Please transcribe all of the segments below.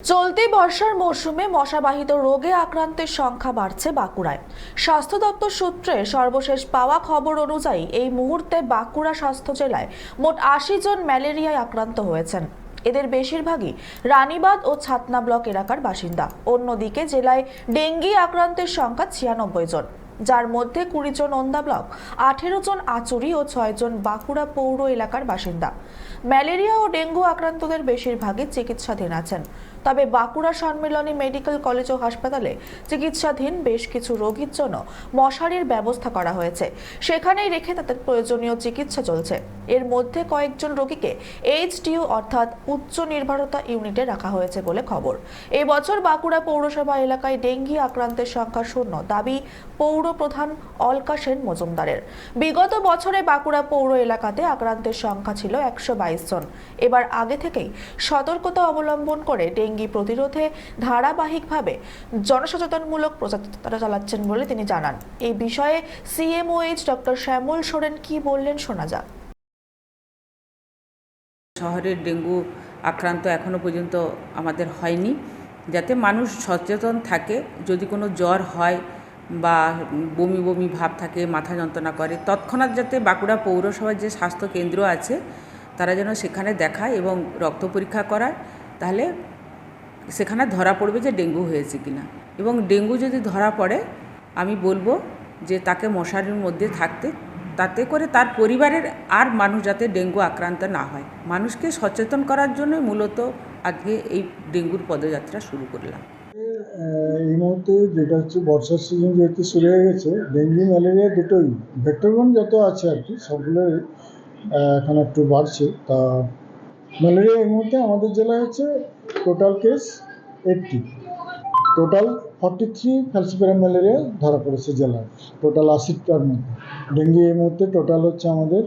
চলতি বর্ষার মৌসুমে মশাবাহিত রোগে আক্রান্তের সংখ্যা বাড়ছে বাঁকুড়ায়। স্বাস্থ্য দপ্তর সূত্রে সর্বশেষ পাওয়া খবর অনুযায়ী, এই মুহূর্তে বাঁকুড়া স্বাস্থ্য জেলায় মোট আশি জন ম্যালেরিয়ায় আক্রান্ত হয়েছেন। এদের বেশিরভাগই রানীবাঁধ ও ছাতনা ব্লক এলাকার বাসিন্দা। অন্যদিকে জেলায় ডেঙ্গি আক্রান্তের সংখ্যা ছিয়ানব্বই জন, যার মধ্যে কুড়ি জন ওন্দা ব্লক, আঠেরো জন আচুরি ও ছয় জন বাঁকুড়া পৌর এলাকার বাসিন্দা। ম্যালেরিয়া ও ডেঙ্গু আক্রান্তদের বেশিরভাগই চিকিৎসাধীন আছেন। তবে বাঁকুড়া সম্মেলনী মেডিকেল কলেজ ও হাসপাতালে চিকিৎসাধীন বেশ কিছু রোগীর জন্য মশারির ব্যবস্থা করা হয়েছে। সেখানেই রেখে তাদের প্রয়োজনীয় চিকিৎসা চলছে। এর মধ্যে কয়েকজন রোগীকে এইচডিইউ অর্থাৎ উচ্চ নির্ভরতা ইউনিটে রাখা হয়েছে বলে খবর। এই বছর বাঁকুড়া পৌরসভা এলাকায় ডেঙ্গি আক্রান্তের সংখ্যা শূন্য, দাবি পৌর প্রধান অলকা সেন মজুমদারের। বিগত বছরে বাঁকুড়া পৌর এলাকাতে আক্রান্তের সংখ্যা ছিল একশো বাইশ জন। এবার আগে থেকেই সতর্কতা অবলম্বন করে ডেঙ্গি প্রতিরোধে ধারাবাহিকভাবে জনসচেতনমূলক প্রচার চালাচ্ছেন বলে তিনি জানান। এই বিষয়ে সিএমওএইচ ডক্টর শ্যামল সোরেন কি বললেন শোনা যাক। শহরের ডেঙ্গু আক্রান্ত এখনও পর্যন্ত আমাদের হয়নি। যাতে মানুষ সচেতন থাকে, যদি কোনো জ্বর হয় বা বমি বমি ভাব থাকে, মাথা যন্ত্রণা করে, তৎক্ষণাৎ যাতে বাঁকুড়া পৌরসভার যে স্বাস্থ্য কেন্দ্র আছে, তারা যেন সেখানে দেখায় এবং রক্ত পরীক্ষা করায়, তাহলে সেখানে ধরা পড়বে যে ডেঙ্গু হয়েছে কিনা। এবং ডেঙ্গু যদি ধরা পড়ে, আমি বলব যে তাকে মশারির মধ্যে থাকতে, তাতে করে তার পরিবারের আর মানুষ যাতে ডেঙ্গু আক্রান্ত না হয়। মানুষকে সচেতন করার জন্য মূলত আজকে এই ডেঙ্গুর পদযাত্রা শুরু করলাম। এই মুহূর্তে যেটা হচ্ছে বর্ষার সিজন যেহেতু শুরু হয়ে গেছে, ডেঙ্গু, ম্যালেরিয়া দুটোই ভেক্টরবন যত আছে আর কি, সবগুলোই এখন একটু বাড়ছে। তা ম্যালেরিয়া এই মুহূর্তে আমাদের জেলায় হচ্ছে total case eighty total forty three falciparum malaria ধরা পড়েছে জেলায়। টোটাল আশিটার মধ্যে। ডেঙ্গি এই মুহূর্তে টোটাল হচ্ছে আমাদের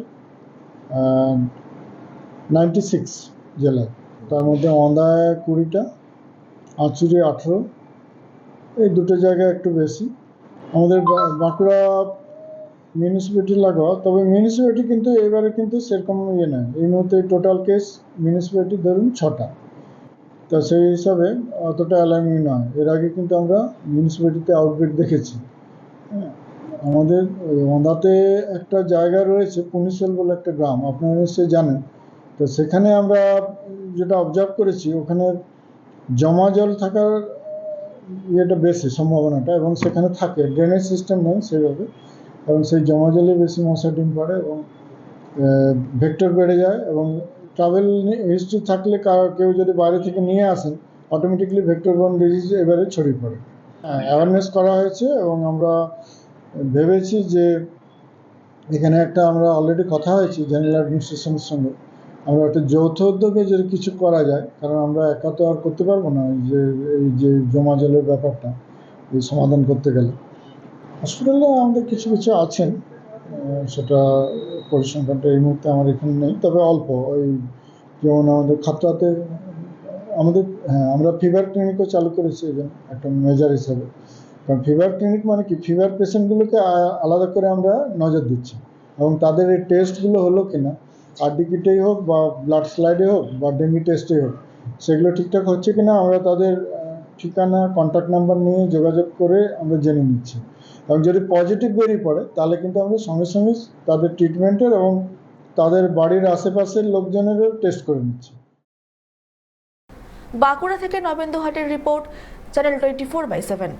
নাইনটি সিক্স জেলায়। তার মধ্যে অন্দায় কুড়িটা, আঁচুরি আঠেরো। এই দুটো জায়গায় একটু বেশি। আমাদের বাঁকুড়া মিউনিসিপ্যালিটি লাগোয়া তবে মিউনিসিপ্যালিটি কিন্তু এবারে কিন্তু সেরকম ইয়ে নয়। এই মুহূর্তে টোটাল কেস মিউনিসিপ্যালিটি ধরুন ছটা। তা সেই হিসাবে অতটা অ্যালার্মিং নয়। এর আগে কিন্তু আমরা মিউনিসিপ্যালিটিতে আউটব্রেক দেখেছি। হ্যাঁ, আমাদের ওঁদাতে একটা জায়গা রয়েছে পুনিশল বলে একটা গ্রাম। আপনারা নিশ্চয়ই জানেন। তো সেখানে আমরা যেটা অবজার্ভ করেছি ওখানে জমা জল থাকার ইয়েটা বেশি সম্ভাবনাটা এবং সেখানে থাকে। ড্রেনেজ সিস্টেম নেই সেভাবে এবং সেই জমা জলে বেশি মশা ডিম পড়ে এবং ভেক্টর বেড়ে যায় এবং ট্রাভেল হিস্ট্রি থাকলে কেউ যদি বাইরে থেকে নিয়ে আসেন অটোমেটিকলি ভেক্টর বন ডিজিজ এবারে ছড়িয়ে পড়ে। হ্যাঁ অ্যাওয়ারনেস করা হয়েছে এবং আমরা ভেবেছি যে এখানে একটা আমরা অলরেডি কথা হয়েছি জেনারেল অ্যাডমিনিস্ট্রেশনের সঙ্গে। আমরা একটা যৌথ উদ্যোগে যদি কিছু করা যায়, কারণ আমরা একা তো আর করতে পারব না যে, এই যে জমা জলের ব্যাপারটা, এই সমাধান করতে গেলে। হসপিটালে আমাদের কিছু কিছু আছেন সেটা পরিসংখ্যানটা এই মুহূর্তে আমার এখানে নেই, তবে অল্প। ওই যেমন আমাদের খাতড়াতে আমাদের হ্যাঁ আমরা ফিভার ক্লিনিকও চালু করেছি এবং একটা মেজার হিসাবে। কারণ ফিভার ক্লিনিক মানে কি? ফিভার পেশেন্টগুলোকে আলাদা করে আমরা নজর দিচ্ছি। এবং তাদের এই টেস্টগুলো হলো কিনা আরডি কিটেই হোক বা ব্লাড স্লাইডে হোক বা ডেঙ্গি টেস্টেই হোক, সেগুলো ঠিকঠাক হচ্ছে কিনা, আমরা তাদের ঠিকানা কন্ট্যাক্ট নাম্বার নিয়ে যোগাযোগ করে আমরা জেনে নিচ্ছি। এবং যদি পজিটিভ বেরিয়ে পড়ে, তাহলে কিন্তু আমরা সঙ্গে সঙ্গে তাদের ট্রিটমেন্টের এবং তাদের বাড়ির আশেপাশের লোকজনেরও টেস্ট করে নিচ্ছি। বাঁকুড়া থেকে নবেন্দু হাটের report channel twenty four by seven